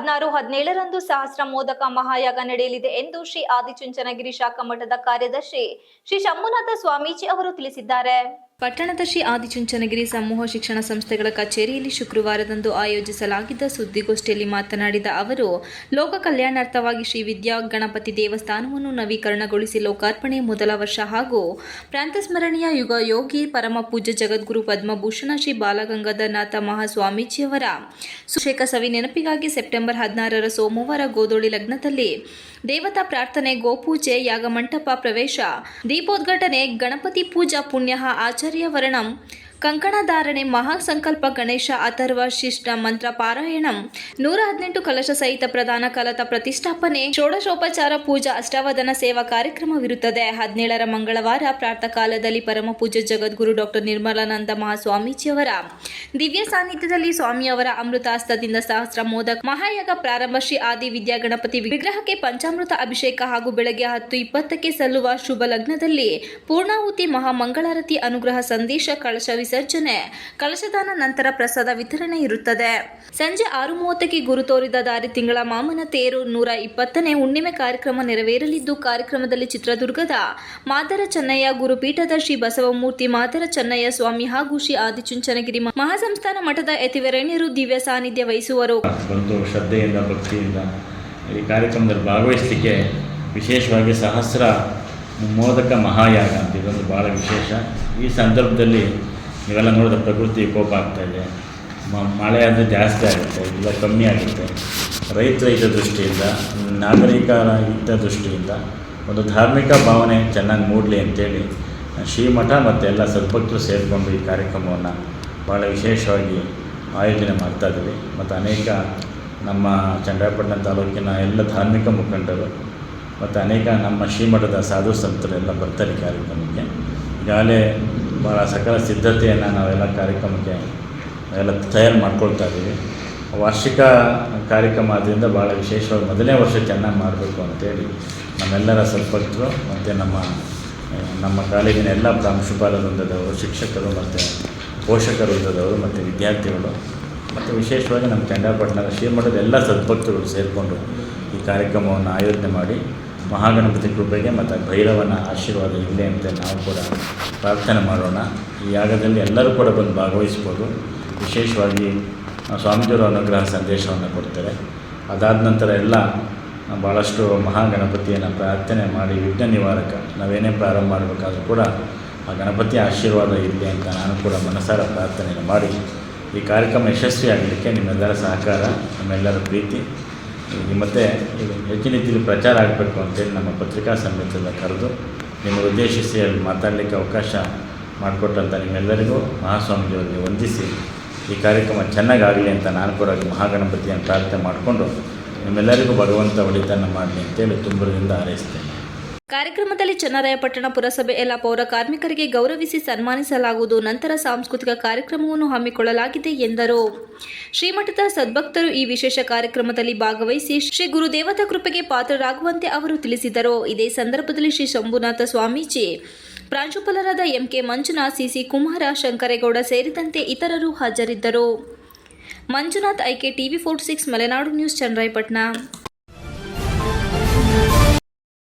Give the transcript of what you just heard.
ಹದಿನಾರು, ಹದಿನೇಳರಂದು ಸಹಸ್ರ ಮೋದಕ ಮಹಾಯಾಗ ನಡೆಯಲಿದೆ ಎಂದು ಶ್ರೀ ಆದಿಚುಂಚನಗಿರಿ ಶಾಖಾ ಮಠದ ಕಾರ್ಯದರ್ಶಿ ಶ್ರೀ ಶಂಭುನಾಥ ಸ್ವಾಮೀಜಿ ಅವರು ತಿಳಿಸಿದ್ದಾರೆ. ಪಟ್ಟಣದ ಶ್ರೀ ಆದಿಚುಂಚನಗಿರಿ ಸಮೂಹ ಶಿಕ್ಷಣ ಸಂಸ್ಥೆಗಳ ಕಚೇರಿಯಲ್ಲಿ ಶುಕ್ರವಾರದಂದು ಆಯೋಜಿಸಲಾಗಿದ್ದ ಸುದ್ದಿಗೋಷ್ಠಿಯಲ್ಲಿ ಮಾತನಾಡಿದ ಅವರು, ಲೋಕ ಕಲ್ಯಾಣಾರ್ಥವಾಗಿ ಶ್ರೀ ವಿದ್ಯಾ ಗಣಪತಿ ದೇವಸ್ಥಾನವನ್ನು ನವೀಕರಣಗೊಳಿಸಿ ಲೋಕಾರ್ಪಣೆ ಮೊದಲ ವರ್ಷ ಹಾಗೂ ಪ್ರಾಂತಸ್ಮರಣೀಯ ಯುಗ ಯೋಗಿ ಪರಮ ಪೂಜ್ಯ ಜಗದ್ಗುರು ಪದ್ಮಭೂಷಣ ಶ್ರೀ ಬಾಲಗಂಗಾಧರನಾಥ ಮಹಾಸ್ವಾಮೀಜಿಯವರ ಸುಶೇಖ ಸವಿ ನೆನಪಿಗಾಗಿ ಸೆಪ್ಟೆಂಬರ್ ಹದಿನಾರರ ಸೋಮವಾರ ಗೋದೋಳಿ ಲಗ್ನದಲ್ಲಿ ದೇವತಾ ಪ್ರಾರ್ಥನೆ, ಗೋಪೂಜೆ, ಯಾಗಮಂಟಪ ಪ್ರವೇಶ, ದೀಪೋದ್ಘಾಟನೆ, ಗಣಪತಿ ಪೂಜಾ ಪುಣ್ಯ ஆச்சாரிய வர்ணம் ಕಂಕಣಧಾರಣೆ ಮಹಾಸಂಕಲ್ಪ ಗಣೇಶ ಅಥರ್ವ ಶಿಷ್ಟ ಮಂತ್ರ ಪಾರಾಯಣಂ. ನೂರ ಹದಿನೆಂಟು ಕಲಶ ಸಹಿತ ಪ್ರಧಾನ ಕಲತ ಪ್ರತಿಷ್ಠಾಪನೆ. ಷೋಡಶೋಪಚಾರ ಪೂಜಾ ಅಷ್ಟಾವಧನ ಸೇವಾ ಕಾರ್ಯಕ್ರಮವಿರುತ್ತದೆ. ಹದಿನೇಳರ ಮಂಗಳವಾರ ಪ್ರಾತಃಕಾಲದಲ್ಲಿ ಪರಮ ಪೂಜ್ಯ ಜಗದ್ಗುರು ಡಾಕ್ಟರ್ ನಿರ್ಮಲಾನಂದ ಮಹಾಸ್ವಾಮೀಜಿಯವರ ದಿವ್ಯ ಸಾನ್ನಿಧ್ಯದಲ್ಲಿ ಸ್ವಾಮಿಯವರ ಅಮೃತಾಸ್ತದಿಂದ ಸಹಸ್ರ ಮೋದಕ ಮಹಾಯಾಗ ಪ್ರಾರಂಭ ಶ್ರೀ ಆದಿ ವಿದ್ಯಾ ಗಣಪತಿ ವಿಗ್ರಹಕ್ಕೆ ಪಂಚಾಮೃತ ಅಭಿಷೇಕ ಹಾಗೂ ಬೆಳಗ್ಗೆ ಹತ್ತು ಇಪ್ಪತ್ತಕ್ಕೆ ಸಲ್ಲುವ ಶುಭ ಲಗ್ನದಲ್ಲಿ ಪೂರ್ಣಾಹುತಿ ಮಹಾಮಂಗಳಾರತಿ ಅನುಗ್ರಹ ಸಂದೇಶ ಕಳಶ ವಿಸರ್ಜನೆ. ಕಳಶದಾನ ನಂತರ ಪ್ರಸಾದ ವಿತರಣೆ ಇರುತ್ತದೆ. ಸಂಜೆ ಆರು ಮೂವತ್ತಕ್ಕೆ ಗುರು ತೋರಿದ ದಾರಿ ತಿಂಗಳ ಮಾಮನ ತೇರು ನೂರ ಇಪ್ಪತ್ತನೇ ಹುಣ್ಣಿಮೆ ಕಾರ್ಯಕ್ರಮ ನೆರವೇರಲಿದ್ದು, ಕಾರ್ಯಕ್ರಮದಲ್ಲಿ ಚಿತ್ರದುರ್ಗದ ಮಾದರ ಚೆನ್ನಯ್ಯ ಗುರುಪೀಠದ ಶ್ರೀ ಬಸವಮೂರ್ತಿ ಮಾದರ ಚೆನ್ನಯ್ಯ ಸ್ವಾಮಿ ಹಾಗೂ ಶ್ರೀ ಆದಿಚುಂಚನಗಿರಿ ಮಹಾಸಂಸ್ಥಾನ ಮಠದ ಯತಿವರಣ್ಯರು ದಿವ್ಯ ಸಾನ್ನಿಧ್ಯ ವಹಿಸುವರು. ಶ್ರದ್ಧೆಯಿಂದ, ಭಕ್ತಿಯಿಂದ ಈ ಕಾರ್ಯಕ್ರಮದಲ್ಲಿ ಭಾಗವಹಿಸಲಿಕ್ಕೆ ವಿಶೇಷವಾಗಿ ಸಹಸ್ರ ಮೋದಕ ಮಹಾಯಾಗ ಅಂತ ಇದೊಂದು ಭಾಳ ವಿಶೇಷ. ಈ ಸಂದರ್ಭದಲ್ಲಿ ನೀವೆಲ್ಲ ನೋಡಿದ್ರೆ ಪ್ರಕೃತಿ ಕೋಪ ಆಗ್ತಾ ಇದೆ. ಮಳೆ ಅಂದರೆ ಜಾಸ್ತಿ ಆಗುತ್ತೆ, ಇಲ್ಲ ಕಮ್ಮಿ ಆಗುತ್ತೆ. ರೈತರ ಇದ್ದ ದೃಷ್ಟಿಯಿಂದ, ನಾಗರಿಕರ ಇದ್ದ ದೃಷ್ಟಿಯಿಂದ ಒಂದು ಧಾರ್ಮಿಕ ಭಾವನೆ ಚೆನ್ನಾಗಿ ಮೂಡಲಿ ಅಂತೇಳಿ, ಶ್ರೀಮಠ ಮತ್ತು ಎಲ್ಲ ಸದ್ಭಕ್ತರು ಸೇರಿಕೊಂಡು ಈ ಕಾರ್ಯಕ್ರಮವನ್ನು ಭಾಳ ವಿಶೇಷವಾಗಿ ಆಯೋಜನೆ ಮಾಡ್ತಾ ಇದ್ದೀವಿ. ಮತ್ತು ಅನೇಕ ನಮ್ಮ ಚನ್ನರಾಯಪಟ್ಟಣ ತಾಲೂಕಿನ ಎಲ್ಲ ಧಾರ್ಮಿಕ ಮುಖಂಡರು ಮತ್ತು ಅನೇಕ ನಮ್ಮ ಶ್ರೀಮಠದ ಸಾಧು ಸಂತರೆಲ್ಲ ಬರ್ತಾರೆ ಕಾರ್ಯಕ್ರಮಕ್ಕೆ. ಈಗಾಗಲೇ ಭಾಳ ಸಕಲ ಸಿದ್ಧತೆಯನ್ನು ನಾವೆಲ್ಲ ಕಾರ್ಯಕ್ರಮಕ್ಕೆ ಎಲ್ಲ ತಯಾರು ಮಾಡ್ಕೊಳ್ತಾ ಇದ್ದೀವಿ. ವಾರ್ಷಿಕ ಕಾರ್ಯಕ್ರಮ ಆದ್ದರಿಂದ ಭಾಳ ವಿಶೇಷವಾಗಿ ಮೊದಲನೇ ವರ್ಷ ಚೆನ್ನಾಗಿ ಮಾಡಬೇಕು ಅಂತೇಳಿ ನಮ್ಮೆಲ್ಲರ ಸದ್ಭಕ್ತರು ಮತ್ತು ನಮ್ಮ ನಮ್ಮ ಕಾಲೇಜಿನ ಎಲ್ಲ ಪ್ರಾಂಶುಪಾಲ ವೃಂದದವರು ಶಿಕ್ಷಕರು, ಮತ್ತು ಪೋಷಕರು ವೃಂದದವರು ಮತ್ತು ವಿದ್ಯಾರ್ಥಿಗಳು, ಮತ್ತು ವಿಶೇಷವಾಗಿ ನಮ್ಮ ಚಂಡಾಪಟ್ಟಣದ ಶ್ರೀಮಠದ ಎಲ್ಲ ಸದ್ಭಕ್ತರು ಸೇರಿಕೊಂಡು ಈ ಕಾರ್ಯಕ್ರಮವನ್ನು ಆಯೋಜನೆ ಮಾಡಿ ಮಹಾಗಣಪತಿ ಕೃಪೆಗೆ ಮತ್ತು ಭೈರವನ ಆಶೀರ್ವಾದ ಇದೆ ಅಂತ ನಾವು ಕೂಡ ಪ್ರಾರ್ಥನೆ ಮಾಡೋಣ. ಈ ಯಾಗದಲ್ಲಿ ಎಲ್ಲರೂ ಕೂಡ ಬಂದು ಭಾಗವಹಿಸ್ಬೋದು. ವಿಶೇಷವಾಗಿ ಸ್ವಾಮೀಜಿಯವರು ಅನುಗ್ರಹ ಸಂದೇಶವನ್ನು ಕೊಡ್ತಾರೆ. ಅದಾದ ನಂತರ ಎಲ್ಲ ಭಾಳಷ್ಟು ಮಹಾಗಣಪತಿಯನ್ನು ಪ್ರಾರ್ಥನೆ ಮಾಡಿ ವಿಘ್ನ ನಿವಾರಕ ನಾವೇನೇ ಪ್ರಾರಂಭ ಮಾಡಬೇಕಾದ್ರೂ ಕೂಡ ಆ ಗಣಪತಿ ಆಶೀರ್ವಾದ ಇರಲಿ ಅಂತ ನಾನು ಕೂಡ ಮನಸಾರ ಪ್ರಾರ್ಥನೆಯನ್ನು ಮಾಡಿ ಈ ಕಾರ್ಯಕ್ರಮ ಯಶಸ್ವಿಯಾಗಲಿಕ್ಕೆ ನಿಮ್ಮೆಲ್ಲರ ಸಹಕಾರ, ನಿಮ್ಮೆಲ್ಲರ ಪ್ರೀತಿ. ಮತ್ತು ಹೆಚ್ಚಿನ ರೀತಿಯಲ್ಲಿ ಪ್ರಚಾರ ಆಗಬೇಕು ಅಂತೇಳಿ ನಮ್ಮ ಪತ್ರಿಕಾ ಸಮಿತಿಯಿಂದ ಕರೆದು ನಿಮ್ಮ ಉದ್ದೇಶಿಸಿ ಅಲ್ಲಿ ಮಾತಾಡಲಿಕ್ಕೆ ಅವಕಾಶ ಮಾಡಿಕೊಟ್ಟಂಥ ನಿಮ್ಮೆಲ್ಲರಿಗೂ ಮಹಾಸ್ವಾಮೀಜಿಯವರಿಗೆ ವಂದಿಸಿ ಈ ಕಾರ್ಯಕ್ರಮ ಚೆನ್ನಾಗಾಗಲಿ ಅಂತ ನಾನು ಕೂಡ ಮಹಾಗಣಪತಿಯನ್ನು ಪ್ರಾರ್ಥನೆ ಮಾಡಿಕೊಂಡು ನಿಮ್ಮೆಲ್ಲರಿಗೂ ಭಗವಂತ ಒಳಿತನ್ನು ಮಾಡಲಿ ಅಂತೇಳಿ ತುಂಬದಿಂದ ಹಾರೈಸ್ತೇನೆ. ಕಾರ್ಯಕ್ರಮದಲ್ಲಿ ಚನ್ನರಾಯಪಟ್ಟಣ ಪುರಸಭೆ ಎಲ್ಲ ಪೌರ ಕಾರ್ಮಿಕರಿಗೆ ಗೌರವಿಸಿ ಸನ್ಮಾನಿಸಲಾಗುವುದು. ನಂತರ ಸಾಂಸ್ಕೃತಿಕ ಕಾರ್ಯಕ್ರಮವನ್ನು ಹಮ್ಮಿಕೊಳ್ಳಲಾಗಿದೆ ಎಂದರು. ಶ್ರೀಮಠದ ಸದ್ಭಕ್ತರು ಈ ವಿಶೇಷ ಕಾರ್ಯಕ್ರಮದಲ್ಲಿ ಭಾಗವಹಿಸಿ ಶ್ರೀ ಗುರುದೇವತಾ ಕೃಪೆಗೆ ಪಾತ್ರರಾಗುವಂತೆ ಅವರು ತಿಳಿಸಿದರು. ಇದೇ ಸಂದರ್ಭದಲ್ಲಿ ಶ್ರೀ ಶಂಭುನಾಥ ಸ್ವಾಮೀಜಿ, ಪ್ರಾಂಶುಪಾಲರಾದ ಎಂಕೆ ಮಂಜುನಾಥ್, ಸಿಸಿ ಕುಮಾರ ಶಂಕರೇಗೌಡ ಸೇರಿದಂತೆ ಇತರರು ಹಾಜರಿದ್ದರು. Manjunath, IK TV forty six, Malenadu news, Channarayapatna.